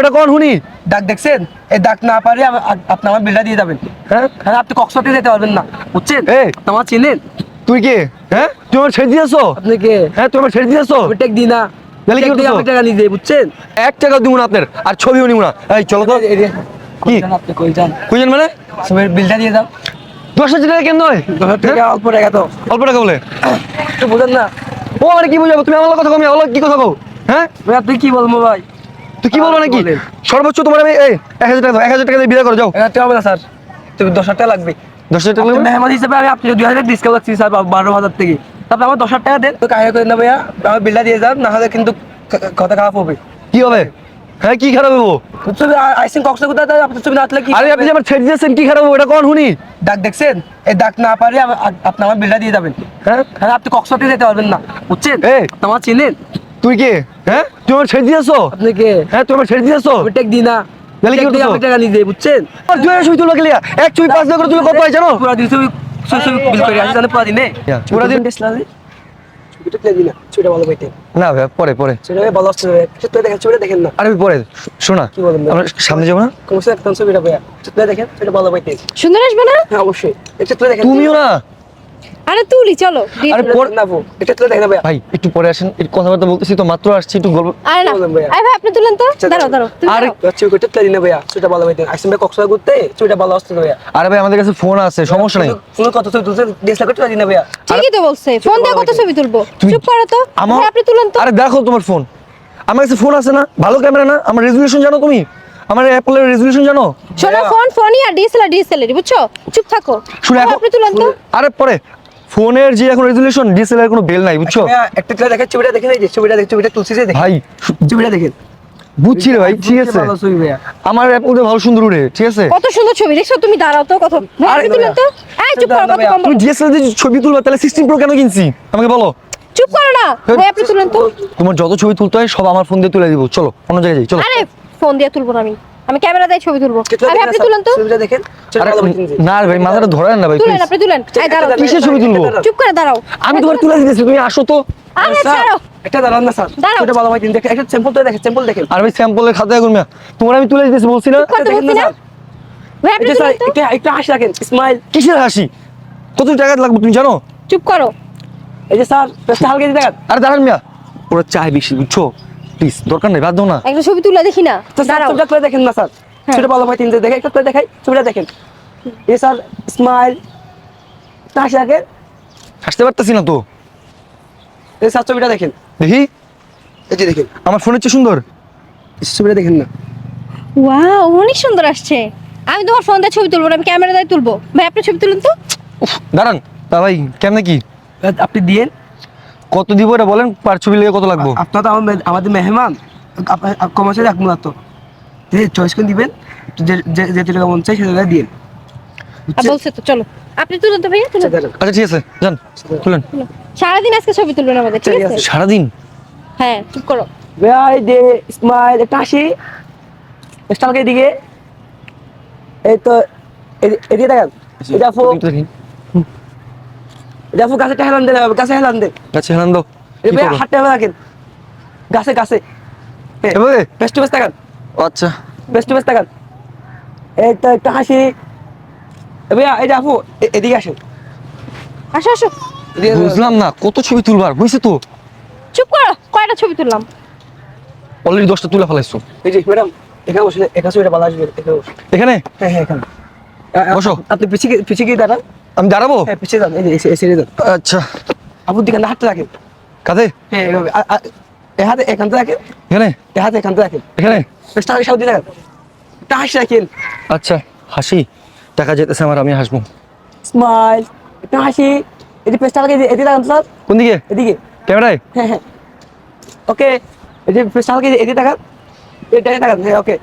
এটা কোন শুনি? ডাক দেখছেন? এই ডাক না পারে আপনি আমার বিলটা দিয়ে যাবেন। হ্যাঁ? হ্যাঁ আপনি যেতে পারবেন না। বুঝছেন? এই। আপনি আমার চিনেন? তুই কে? হ্যাঁ? তুই আমার ছেড়ে দিয়েছ আপনি কে? হ্যাঁ তুই আমার ছেড়ে দিয়েছ টেক দিই না। তাহলে কি করতেছো? টাকা নিয়ে যাই বুঝছেন? এক টাকা দিব না আপনার আর ছবিও নিব না। এই চলো তো। কি? কই যান কই যান? মানে? সবের বিলটা দিয়ে দাও দশ হাজার টাকা কেন নয় দশ হাজার টাকা অল্প টাকা তো। অল্প টাকা বলে। বুঝেন না। ও মানে কি বুঝাবো? তুমি আমার কথা কমি আমার কি কথা কও। হ্যাঁ? আপনি কি বলব ভাই? তুই কি বলব নাকি? সর্বোচ্চ তোমার আমি এই এক হাজার টাকা দাও এক হাজার টাকা দিয়ে বিদায় করে যাও। এক হাজার হবে না স্যার। তুমি দশ হাজার টাকা লাগবে। দশ হাজার টাকা? মেহমান হিসেবে আমি আপনি দুই হাজার ডিসকাউন্ট লাগছি স্যার বারো হাজার থেকে। তারপরে আমার দশ হাজার টাকা দেন। তো কাহিনী করে না ভাইয়া। আমার বিলটা দিয়ে যান না হলে কিন্তু কথা খারাপ হবে। কি হবে? হ্যাঁ কি খারাপ হব? তুমি আইসিং কক্সে কোথায় আপনি তুমি না আসলে কি আরে আপনি আমার ছেড়ে দিয়েছেন কি খারাপ হব? এটা কোন শুনি? ডাক দেখছেন? এই ডাক না পারে আপনি আমার বিলটা দিয়ে যাবেন। হ্যাঁ। হ্যাঁ আপনি কক্সতে যেতে পারবেন না। বুঝছেন? এই। আপনি চিনেন? তুই কে? হ্যাঁ? তুই আমার ছেড়ে দিয়েছ? আপনি কে? হ্যাঁ তুই আমার ছেড়ে দিয়েছ? আমি টেক দিই না। তাহলে কি করতেছো? আমি টাকা নিয়ে বুঝছেন? আর দুই হাজার ছবি তুলবা গেলিয়া এক ছবি পাঁচ টাকা করে তুলে কত হয় জানো? পুরা দিন ছবি ছবি ছবি বিল করে আসি জানেন পুরা দিনে? পুরা দিন- ছবিটা তুলে দিই ছবিটা ভালো পাইতে। না ভাই পরে পরে। ছবিটা ভাই ভালো আসছে ছবিটা দেখেন ছবিটা দেখেন না। আরে পরে শোনা। কি বলেন ভাই? আমরা সামনে যাব না? কমসে একদম ছবিটা ভাইয়া। ছবিটা দেখেন ছবিটা ভালো পাইতে। সুন্দর আসবে না? হ্যাঁ অবশ্যই। তুলে দেখেন। তুমিও না। আরে তুলি চলো। আরে। না এটা তুলে ভাই একটু পরে আসেন একটু কথাবার্তা বলতেছি তো মাত্র আসছি একটু গল্প আরে না? আরে ভাই আপনি তুলেন তো। আচ্ছা, দাঁড়াও দাঁড়াও আরে- তুলে না ভাইয়া ছবিটা ভালো পাইতে আসছেন ভাই কক্সবাজার ঘুরতে ছবিটা ভালো আসছে না ভাইয়া। আরে ভাই আমাদের কাছে ফোন আছে সমস্যা নাই। ফোনে কত ছবি তুলছে ডিএসএলআর করে তুলে না ভাইয়া। ঠিকই তো বলছে ফোন দিয়ে কত ছবি তুলবো। চুপ করো তো। আপনি তুলেন তো। আরে দেখো তোমার ফোন আমার কাছে ফোন আছে না ভালো ক্যামেরা না আমার রেজুলেশন জানো তুমি? আমার অ্যাপলের রেজুলেশন জানো? শোনো ফোন ফোনই আর ডিএসএলআর ডিএসএলআর বুঝছ? চুপ থাকো। শুনে এখন আপনি তুলেন তো। আরে পরে ফোনের যে এখন রেজুলেশন ডিএসএলআর কোনো বেল নাই বুঝছ? একটা তুলে দেখেন ছবিটা দেখেন এই যে ছবিটা দেখেন ছবিটা তুলছে যে দেখেন ভাই ছবিটা দেখেন বুঝছি রে ভাই ঠিক আছে। আমার অ্যাপলটা ভালো সুন্দর উড়ে ঠিক আছে? কত সুন্দর ছবি দেখছ? তুমি দাঁড়াও তো কত আরে আপনি তুলেন তো। এই চুপ করো কত কম তুমি। ডিএসএলআর দিয়ে ছবি তুলবা তাহলে সিক্সটিন প্রো কেন কিনছি? আমাকে বলো। চুপ করো না। ভাই আপনি তুলেন তো। তোমার যত ছবি তুলতে হয় সব আমার ফোন দিয়ে তুলে দিব। চলো অন্য জায়গায় যাই চলো। আরে ফোন দিয়ে তুলবো না আমি। আমি ক্যামেরা দিয়ে ছবি তুলবো। আরে দেখেন আপনি না, তুলেন তো। ছবিটা দেখেন। না ভাই মাথাটা ধরেন না ভাই তুলেন আপনি তুলেন। এই দাঁড়াও কিসের ছবি তুলবো? চুপ করে দাঁড়াও। আমি তোমার তুলে দিতেছি তুমি আসো তো। আরে ছাড়ো। একটা দাঁড়ান না স্যার। দেখেন একটা স্যাম্পল তো দেখেন স্যাম্পল দেখেন। আর ভাই স্যাম্পলের খাতায় করবে তোমার আমি তুলে দিতেছি বলছি না। দেখেন না, ভাই আপনি স্যার তুলেন তো। একটা একটা হাসি রাখেন স্মাইল কিসের হাসি? কত টাকা লাগবে তুমি জানো? চুপ করো। এই যে স্যার পেছনে হালকা দিয়ে দেখেন। আরে দাঁড়ান মিয়া। ওরা চায় বেশি বুঝছ? প্লিজ দরকার নেই বাদ দাও না। একটা ছবি তুলে দেখি না। দাঁড়াও। ছবিটা তুলে দেখেন না স্যার। হ্যাঁ। ছবিটা ভালো পাইতেন যে দেখেন একটা দেখাই ছবিটা দেখেন। এই স্যার স্মাইল একটা হাসি হাসতে পারতেছি না তো। এই স্যার ছবিটা দেখেন। দেখি। এই যে দেখেন। আমার ফোনের চেয়ে সুন্দর। এই ছবিটা দেখেন না। ওয়াও অনেক সুন্দর আসছে। আমি তোমার ফোন দিয়ে ছবি তুলবো না আমি ক্যামেরা দিয়ে তুলবো। ভাই আপনি ছবি তুলুন তো। উফ, দাঁড়ান। তা ভাই কেমনে কি? আপনি দিয়েন। কত দিব এটা বলেন? পার ছবি লেগে কত লাগবে? আপনার তো আমাদের মেহমান আপনার কমার্সের এক মূলত। যে চয়েস করে দিবেন যে- যে- টাকা মন চাই সেটা দিয়ে বলছে তো চলো। আপনি তুলুন তো ভাইয়া তুলুন। আচ্ছা ঠিক আছে যান তুলুন। সারাদিন আজকে ছবি তুলবেন আমাদের ঠিক ঠিক আছে। সারাদিন? হ্যাঁ চুপ করো। ভাই দে স্মাইল একটা হাসি। স্টালকে এদিকে। এই তো এদিকে দেখেন। দেখো একটু দেখি। দেখো গাছে হেলান দেন গাছে হেলান দেন আচ্ছা হেলান দাও ভাই হাতটা হেলান রাখেন। গাছে গাছে। এভাবে? বেস্ট তাকান আচ্ছা। বেস্ট টু বেস্ট তাকান এই তো একটা হাসি। এ এই দেখো এদিকে আসেন। আসো আসো। বুঝলাম না কত ছবি তুলবার হয়েছে তো? চুপ করো কয়টা ছবি তুললাম? অলরেডি দশটা তুলে ফেলাইছো। এই যে ম্যাডাম এখানে বসে এখানে ছবিটা ভালো আসবে এখানে এখানে? হ্যাঁ হ্যাঁ এখানে। বসো। আপনি পিছিয়ে পিছিয়ে গিয়ে দাঁড়ান। আমি দাঁড়াবো? হ্যাঁ পিছিয়ে যান এই যে এসে যান আচ্ছা। আপুর দিকে হাতটা রাখেন কাঁধে? হ্যাঁ এভাবে। এ হাতে এখানতে রাখেন। এখানে? এ হাতে এখানতে রাখেন। এখানে? পেছটা আগে সাউদি রাখেন একটা হাসি রাখেন। আচ্ছা হাসি। টাকা যেতেছে আমার আমি হাসবো। স্মাইল। একটা হাসি। যে পেছটা আগে এদিকে রাখেন স্যার। কোন দিকে? এদিকে। ক্যামেরায়? হ্যাঁ হ্যাঁ। ওকে যে পেছটা আগে এদিকে তাকান এটাই তাকান হ্যাঁ ওকে।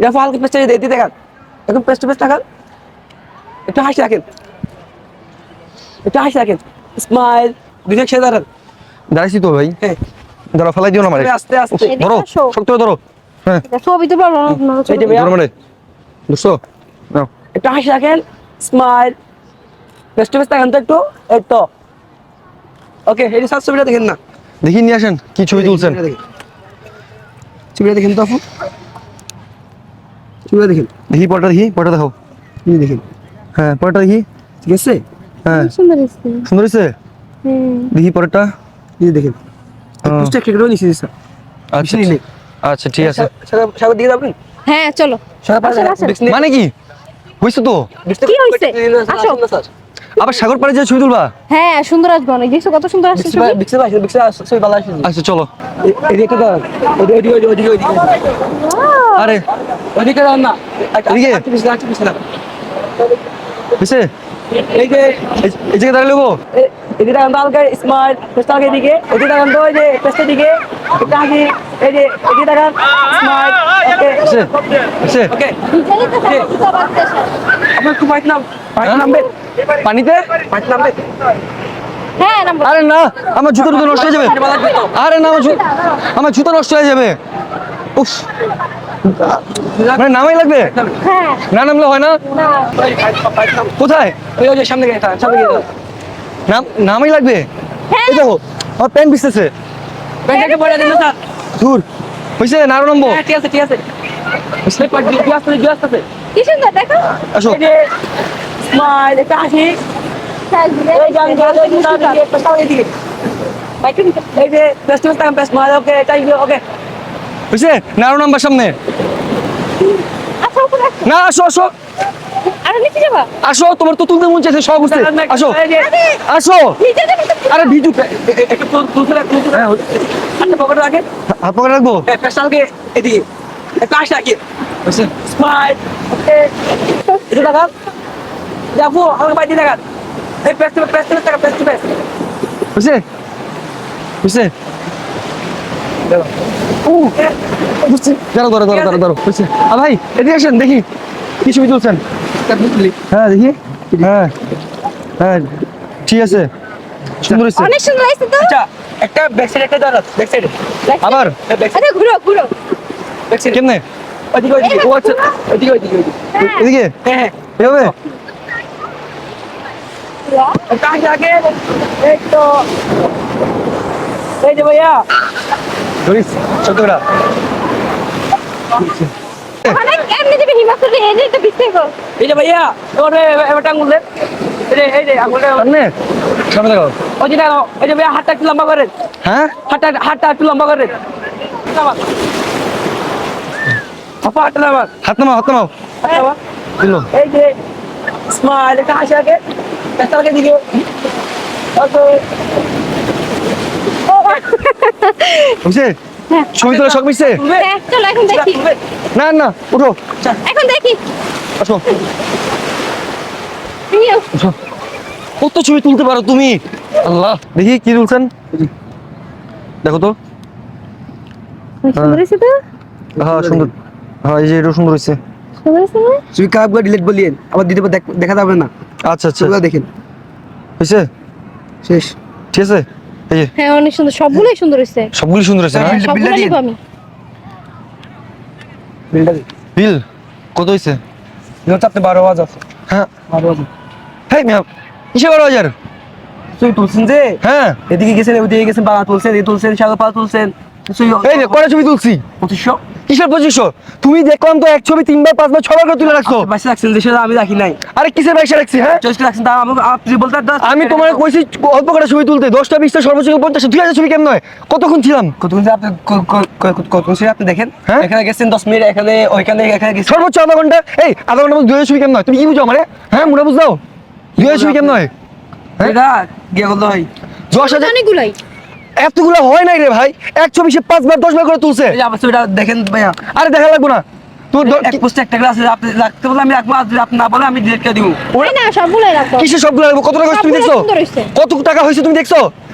দেখো হালকা পেছটা এদিকে তাকান এখন পেছ টু পেছ তাকান একটু হাসি রাখেন। একটু হাসি রাখেন। স্মাইল দুজন একসাথে দাঁড়ান। দাঁড়াইছি তো ভাই। হ্যাঁ। দাঁড়া ফেলাই দিও না আমার। আস্তে আস্তে ধরো। শক্ত করে ধরো। হ্যাঁ। ছবি মানে। দুশো নাও। একটু হাসি রাখেন। স্মাইল বেস্ট বেস্ট তাকান তো একটু। এই তো। ওকে এই সাত ছবিটা দেখেন না। দেখি নিয়ে আসেন। কি ছবি তুলছেন? ছবিটা দেখেন। ছবিটা দেখেন তো আপু। তুলে দেখেন। দেখি পরটা দেখি পরটা দেখো দেখেন। হ্যাঁ পরটা দেখি। ঠিক আছে? হ্যাঁ। সুন্দর হয়েছে। সুন্দর হয়েছে? দেখি পরটা এই দেখেন। পোস্টার কেটে নিছি স্যার আচ্ছা আচ্ছা ঠিক আছে। সাগর দিকে যাবেন হ্যাঁ চলো। বিক্স মানে কি? হয়েছে তো? কি হইছে? আসো। আবার সাগর পাড়ে যে ছবি তুলবা? হ্যাঁ সুন্দর আসবে অনেক। দেখছ কত সুন্দর আসছে ছবি? বিক্সে পাশে বিক্সে সই ভালো আসছে আচ্ছা চলো। এদিকে দাও। ওদিকে ওদিকে ওদিকে ওদিকে! আরে। ওদিকে দাও না এদিকে? আচ্ছা পিছনে আচ্ছা হয়েছে? এই যে এই- এই জায়গায় দাঁড়িয়ে এদিকে দাঁড়ান তো হালকা স্মার্ট পেস্টাল এদিকে এদিকে দাঁড়ান তো ওই যে পেস্টের দিকে আগে এই যে এদিকে দাঁড়ান স্মার্ট ওকে। ওকে। একটু পাইট নাম পাইট হ্যাঁ? নামবে? পানিতে? পাইট নামবে? হ্যাঁ নাম্বার। আরে না আমার জুতো নষ্ট হয়ে যাবে। আরে না আমার জু- আমার জুতো নষ্ট হয়ে যাবে। উফ। মানে নামাই লাগবে? হ্যাঁ। না নামলে হয় না? কোথায়? ওই সামনে গিয়ে সামনে গিয়ে নাম নামাই লাগবে? হ্যাঁ। এই দেখো আমার প্যান্ট ভিজতেছে। ব্যাগটাকে পড়ে দিন না, স্যার। ধুর হয়েছে না আরও নামবো? হ্যাঁ ঠিক আছে ঠিক আছে। দিয়ে কি সুন্দর দেখো। আসো। স্মাইল হাসি। এই দিয়ে এই যে ওকে হয়েছে না আরও নাম্বার সামনে। আচ্ছা। না আসো আসো। আসো তোমার তো তুলতে মন চাইছে সব বুঝতে আসো। আসো। আরে ভিজু। তুলতে হাতে পকেটে পকেটে রাখব। এদিকে। এটা দেখান যাব আমাকে বাইরে দেখান। এই পেস্ট পেস্ট পেস্ট টাকা পেস্ট পেস্ট হয়েছে হয়েছে বুঝছি। দাঁড়ো দাঁড়ো দাঁড়ো দাঁড়ো দাঁড়ো হয়েছে আ ভাই এদিকে আসেন দেখি। কি ছবি তুলছেন? হ্যাঁ দেখি। হ্যাঁ। হ্যাঁ ঠিক আছে। সুন্দর হয়েছে অনেক সুন্দর হয়েছে তো। আচ্ছা একটা ব্যাক সাইড একটা দাঁড়ান ব্যাক সাইডে আবার? ঘুরো ঘুরো। ব্যাক সাইড কেমনে? ওইদিকে ওইদিকে ও আচ্ছা এদিকে? হ্যাঁ হ্যাঁ। এভাবে আগে এই তো এই যে ভাইয়া। ধরিস কেমনে যাবে হিমাচলে এই যে ভাইয়া এবার এবার আঙুল দেন এই যে এই যে আঙুলটা সামনে? সামনে দেখো ওই যে দেখো এই যে ভাইয়া হাতটা একটু লম্বা করেন হ্যাঁ? হাতটা হাতটা একটু লম্বা করেন আপা হাতটা আমার হাত নামাও হাত নামাও। দিল। এই যে স্মাইল একটা হাসি আগে। একটা দিকে ওকে বুঝছে ছবি তোলা শখ মিশছে? হ্যাঁ চলো এখন দেখি। না না উঠো। এখন দেখি। আসো। কত ছবি তুলতে পারো তুমি? আল্লাহ দেখি কি তুলছেন। দেখো তো। সুন্দর হয়েছে তো? হ্যাঁ সুন্দর। হ্যাঁ এই যে এটা সুন্দর হয়েছে। হয়েছে? তুমি করে ডিলিট বলিয়েন? আবার দিতে দেখা যাবে না। আচ্ছা আচ্ছা। দেখেন। হয়েছে? শেষ। ঠিক আছে? এই যে। হ্যাঁ অনেক সুন্দর। সবগুলোই সুন্দর হয়েছে। সবগুলি সুন্দর হয়েছে না হ্যাঁ। নিবো। আমি। বিল? কত বারো হাজার। হ্যাঁ। বারো হাজার। হ্যাঁ মিয়া কিসে বারো হাজার? তুই তুলছেন যে? হ্যাঁ। এদিকে গেছেন ওদিকে গেছেন বাবা তুলছেন এই তুলছেন সাগর পা তুলছেন। এই যে কটা ছবি তুলছি? কিসের পঁচিশশো তুমি দেখলাম তো এক ছবি তিনবার পাঁচবার ছবার করে তুলে রাখছো। বাসে রাখছেন যে সেটা আমি রাখি নাই। আরে কিসের বাইশে রাখছি হ্যাঁ? চয়েস রাখছেন তা আমাকে আপনি বলতে আমি তোমার কইছি অল্প করে ছবি তুলতে দশটা বিশটা সর্বোচ্চ পঞ্চাশ দুই হাজার ছবি কেমন হয়? কতক্ষণ ছিলাম? কতক্ষণ আপনি কতক্ষণ সে আপনি দেখেন? হ্যাঁ? এখানে গেছেন দশ মিনিট এখানে ওইখানে এখানে গেছেন। সর্বোচ্চ আধা ঘণ্টা। এই আধা ঘণ্টা দুই হাজার ছবি কেমন হয়? তুমি কি বুঝো আমারে? হ্যাঁ মনে বুঝদাও দুই হাজার ছবি কেমন হয়? হ্যাঁ? এটা গিয়ে বলতে হয়। দশ হাজার অনেকগুলাই। এতগুলো হয় নাই রে ভাই? এক ছবি সে পাঁচবার দশবার করে তুলছে। আমার ছবিটা দেখেন ভাইয়া। আরে দেখা লাগবো না। তোর এক পোস্টে একটা ক্লাস আপনি রাখতে বলে আমি রাখব আপনি না বলে আমি ডিলিট করে দিব। ওই না সবগুলাই রাখব কিসের সবগুলো লাগবো কত টাকা তুমি দেখছ? কত টাকা হয়েছে তুমি দেখছ?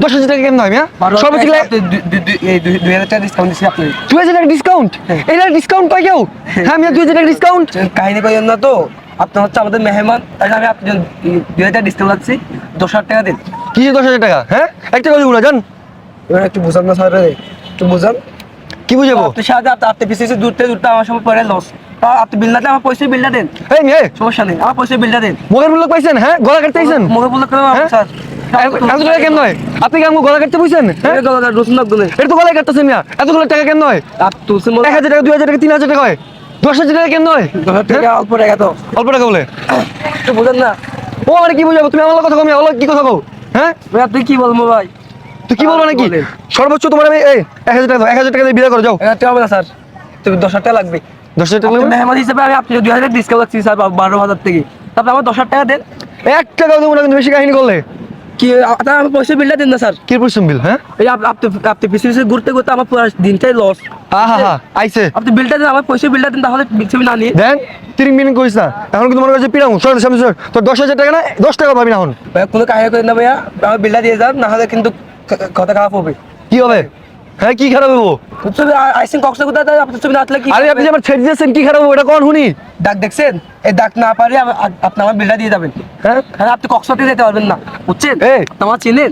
দশ হাজার টাকা কেমন হয় মিয়া? সর্বোচ্চ দুই- দুই- দুই- এই দুই- দুই হাজার টাকা ডিসকাউন্ট দিচ্ছি আপনি দুই হাজার টাকা ডিসকাউন্ট এটা ডিসকাউন্ট পাই কেউ? হ্যাঁ মিয়া দুই হাজার টাকা ডিসকাউন্ট কাহিনী না তো। আপনার হচ্ছে আমাদের মেহমান তাই আমি আপনি দুই হাজার ডিসকাউন্ট লাগছি দশ হাজার টাকা দিন। কি দশ হাজার টাকা? হ্যাঁ? একটা কথা বলে জান। এবার একটু বুঝান না স্যার একটু বুঝান। কি বুঝাবো? আপনি সাথে আপনি আপনি পিছিয়ে দূরতে দূরতে আমার সময় পরে লস আপনি বিল না আমার পয়সা বিলটা দেন। এই মেয়ে! সমস্যা নেই আমার পয়সা বিলটা দেন। মগের মূল্য পাইছেন হ্যাঁ? গলা কাটতে আইছেন? মুখে বলতে কেন হ্যাঁ? স্যার? এত টাকা আপনি কি আমাকে গলা কাটতে বুঝছেন হ্যাঁ? এটা তো এতগুলো টাকা এক হাজার টাকা দুই হাজার টাকা তিন হাজার টাকা হয়। দশ হাজার টাকা কেন নয় দশ হাজার টাকা অল্প টাকা তো। অল্প টাকা বলে? একটু বোঝেন না। ও মানে কি বুঝাবো? তুমি আমার কথা কমি আমার কি কথা কও? হ্যাঁ? আপনি কি বলব ভাই? তুই কি বলব নাকি। সর্বোচ্চ তোমার আমি এই এক হাজার টাকা এক হাজার টাকা দিয়ে বিদায় করে যাও। এক হাজার টাকা হবে না স্যার। তুমি দশ হাজার টাকা লাগবে। দশ হাজার টাকা লাগবে? মেহমান হিসেবে আমি আপনি দুই হাজার ডিসকাউন্ট লাগছি স্যার বারো হাজার থেকে তারপরে আমার দশ হাজার টাকা দেন। এক টাকাও দেবো না কিন্তু বেশি কাহিনী করলে। কি আপনার আমি পয়সা বিলটা দিন না স্যার। কি পরিশ্রম বিল হ্যাঁ? এই আপনি আপনি ঘুরতে ঘুরতে আমার পুরো দিনটাই লস আহা হা আইছে। আপনি বিলটা দিন আমার পয়সা বিলটা দিন তাহলে না নিয়ে দেন তিন মিনিট করিস না। এখন কিন্তু মনে করছে পিরামু সর সামনে সর তোর দশ হাজার টাকা না দশ টাকা পাবি না এখন। কোনো কাহিনী করেন না ভাইয়া। আমার বিলটা দিয়ে যান না হলে কিন্তু কথা খারাপ হবে। কি হবে? হ্যাঁ কি খারাপ হব? আইসিং কক্সে কোথায় ছবি না কি আরে আপনি আমার ছেড়ে দিয়েছেন কি খারাপ হব? এটা কোন শুনি ডাক দেখছেন? এই ডাক না পারে আপনি আমার বিলটা দিয়ে যাবেন। হ্যাঁ? হ্যাঁ আপনি কক্সতে যেতে পারবেন না। বুঝছেন? এই। চিনেন?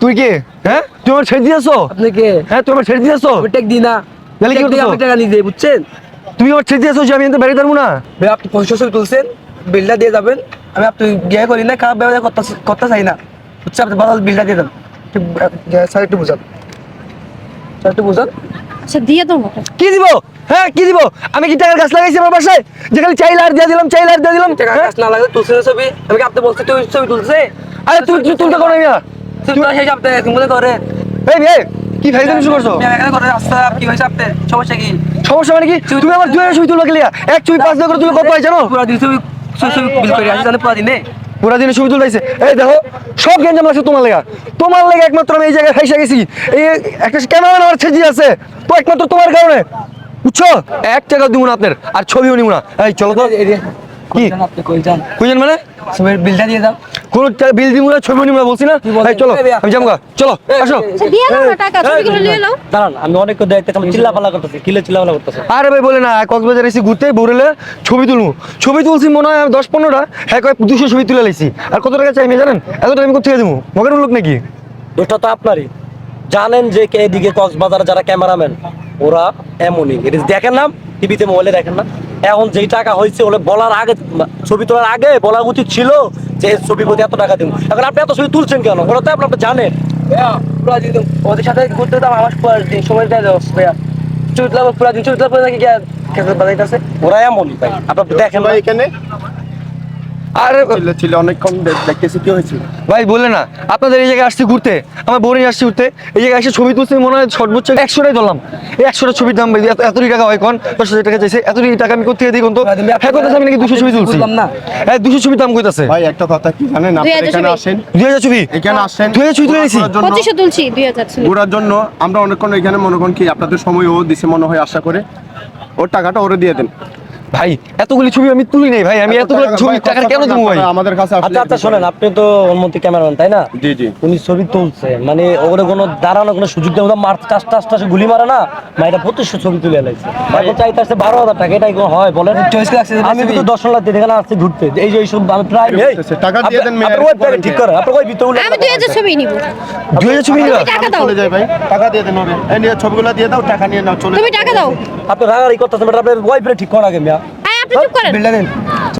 তুই কে? হ্যাঁ? তুই আমার ছেড়ে দিয়েছ? আপনি কে? হ্যাঁ তুই আমার ছেড়ে দিয়েছ? টেক দিই না। তাহলে কি টেক নিয়ে যাই বুঝছেন? তুমি আমার ছেড়ে দিয়েছ যে আমি এতে বেরিয়ে না? ভাই আপনি পয়সা তুলছেন বিলটা দিয়ে যাবেন। আমি আপনি গিয়ে করি না খারাপ ব্যবহার করতে করতে চাই না। বুঝছে আপনি ভালো বিলটা দিয়ে দেন স্যার একটু বুঝান স্যার একটু বুঝান। আচ্ছা দিয়ে দাও কি দিব? হ্যাঁ কি দিব? আমি কি টাকার গাছ লাগাইছি আমার বাসায়? যে খালি আর দিয়ে দিলাম চাইলে আর দিয়ে দিলাম টাকা হ্যাঁ? কাজ না লাগে তুলছে না ছবি। আমি কি আপনি বলছি তুই ছবি তুলছে? আরে তুই তুই তুলতে করো না। তুই তো সেই আপনি তুমি এই রে কি ফাইজা শুরু করছ? করে রাস্তা কি হয়েছে আপনার সমস্যা কি? সমস্যা মানে কি? তুমি আমার দুই হাজার ছবি তুলো গেলিয়া। এক ছবি পাঁচ করে তুলে কত হয় জানো? পুরা দিন ছবি ছবি ছবি বিল করে আসি জানেন পুরা দিনে। পুরা দিনে ছবি তুলতেছে এই দেখো সব গেঞ্জাম আছে তোমার লেগা। তোমার লেগে একমাত্র আমি এই জায়গায় ফাইসা গেছি। এই একটা ক্যামেরাম্যান আমার ছেজি আছে। তো একমাত্র তোমার কারণে। বুঝছ? এক টাকা দিব না আপনার, আর ছবিও নিব না। এই, চলো তো। কি? মানে? ছবির বিলটা দিয়ে দাও। কোন বিল দিব না নিব না বলছি না? চলো আমি চলো আসো। দিয়ে দাও না টাকা ছবিগুলো নিয়ে নাও। দাঁড়ান আমি অনেক চিল্লাপালা করতেছি কিলে চিল্লাপালা করতেছে? আরে ভাই বলে না কক্সবাজার এসে ঘুরতে ছবি তুলবো ছবি তুলছি মনে হয় দশ পনেরোটা হ্যাঁ কয় দুশো ছবি তুলে লাইছি আর কত টাকা চাই আমি জানেন? এত টাকা আমি কোথেকে দেবো মগের লোক নাকি? দোষটা তো আপনারই। জানেন যে কে এদিকে কক্সবাজার যারা ক্যামেরাম্যান ওরা এমনই। এটা দেখেন না টিভিতে মোবাইলে দেখেন না। এখন যেই টাকা হয়েছে ওলে বলার আগে ছবি তোলার আগে বলা উচিত ছিল যে ছবি প্রতি এত টাকা দিব এখন আপনি এত ছবি তুলছেন কেন? ওরা তো আপনি জানেন। ওদের সাথে ঘুরতে দাম আমার পুরা দিন সময় দেয় দাও ভাইয়া। ছবি পুরো পুরা দিন তুলা পরে নাকি গিয়া খেতে বাজাইতেছে? ওরা এমনই ভাই। আপনি দেখেন ভাই এখানে আরে ছিল ছিল অনেকক্ষণ দেখতেছি কি ভাই বলে না। আপনাদের এই জায়গায় আসছি ঘুরতে। আমার বোরিং আসছি ঘুরতে। এই জায়গায় এসে ছবি তুলছি মনে হয় সর্বোচ্চ একশোটাই ধরলাম। এই একশোটা ছবির দাম এত- টাকা হয় কোন? দশ হাজার টাকা চাইছে। এতই টাকা আমি কোথেকে দিই কোন তো? হ্যাঁ কথা আমি নাকি দুশো ছবি তুলছি। না। হ্যাঁ দুশো ছবি দাম কইতাছে। ভাই একটা কথা কি জানেন? এখানে আসেন। দুই হাজার ছবি? এখানে আসেন। দুই হাজার ছবি তুলে ঘোরার জন্য- পঁচিশশো তুলছি দুই হাজার ঘোরার জন্য আমরা অনেকক্ষণ এখানে মনে করেন কি আপনাদের সময় ও দিছে মনে হয় আশা করে। ওর টাকাটা ওরে দিয়ে দেন। ভাই এতগুলি ছবি আমি তুলি নাই ভাই আমি এতগুলো ছবি টাকা কেন দেবো ভাই? আমাদের কাছে আসলে আচ্ছা আচ্ছা শোনেন আপনি তো অনুমতি ক্যামেরাম্যান তাই না? জি জি। উনি ছবি তুলছে মানে ওরে কোনো দাঁড়ানো কোনো সুযোগ দেয় মার টাস টাস টাসে গুলি মারে না মা এটা ছবি তুলে লাইছে এখন চাইতে বারো হাজার টাকা এটাই হয় বলেন। আমি। কিন্তু দর্শন লাগতে এখানে আসছি ঘুরতে এই যে এইসব আমি প্রায় টাকা দিয়ে দেন, মেয়ে, আপনার ওই ঠিক। করে আপনার ওই ভিতরে আমি দুই হাজার ছবি নিব। দুই হাজার ছবি? টাকা দাও। চলে যাই ভাই টাকা দিয়ে দেন ওরে। এই নিয়ে ছবিগুলো দিয়ে দাও টাকা নিয়ে নাও চলে তুমি টাকা দাও। আপনি রাগারাগি করতেছেন আপনার ওয়াইফরে ঠিক করা আগে মিয়া। আপনি চুপ করেন।